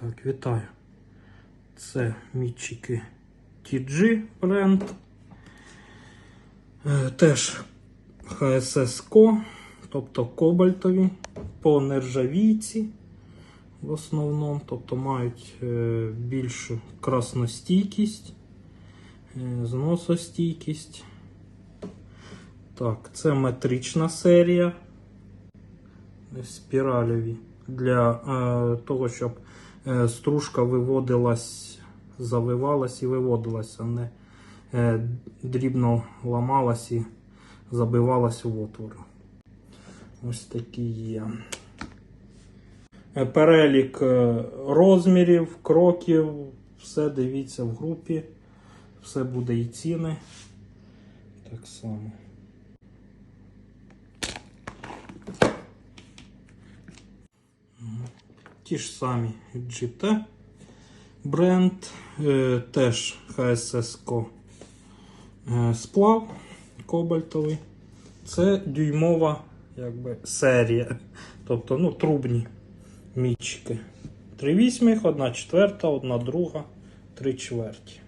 Так, вітаю. Це мітчики TG бренд. Е, Теж HSS Co, тобто кобальтові, по нержавійці в основному, тобто мають е, більшу красностійкість, е, зносостійкість. Так, це метрична серія. Спіральові. Для е, того, щоб е, стружка виводилась, завивалась і виводилась, а не е, дрібно ламалась і забивалась в отвори. Ось такі є. Е, Перелік е, розмірів, кроків, все дивіться в групі, все буде і ціни. Так само. Ті ж самі GT бренд, е, теж HSSCO е, сплав кобальтовий. Це дюймова якби, серія. Тобто ну, трубні мічки. 3 вісьмих, 1 четверта, 1 друга, 3 чверті.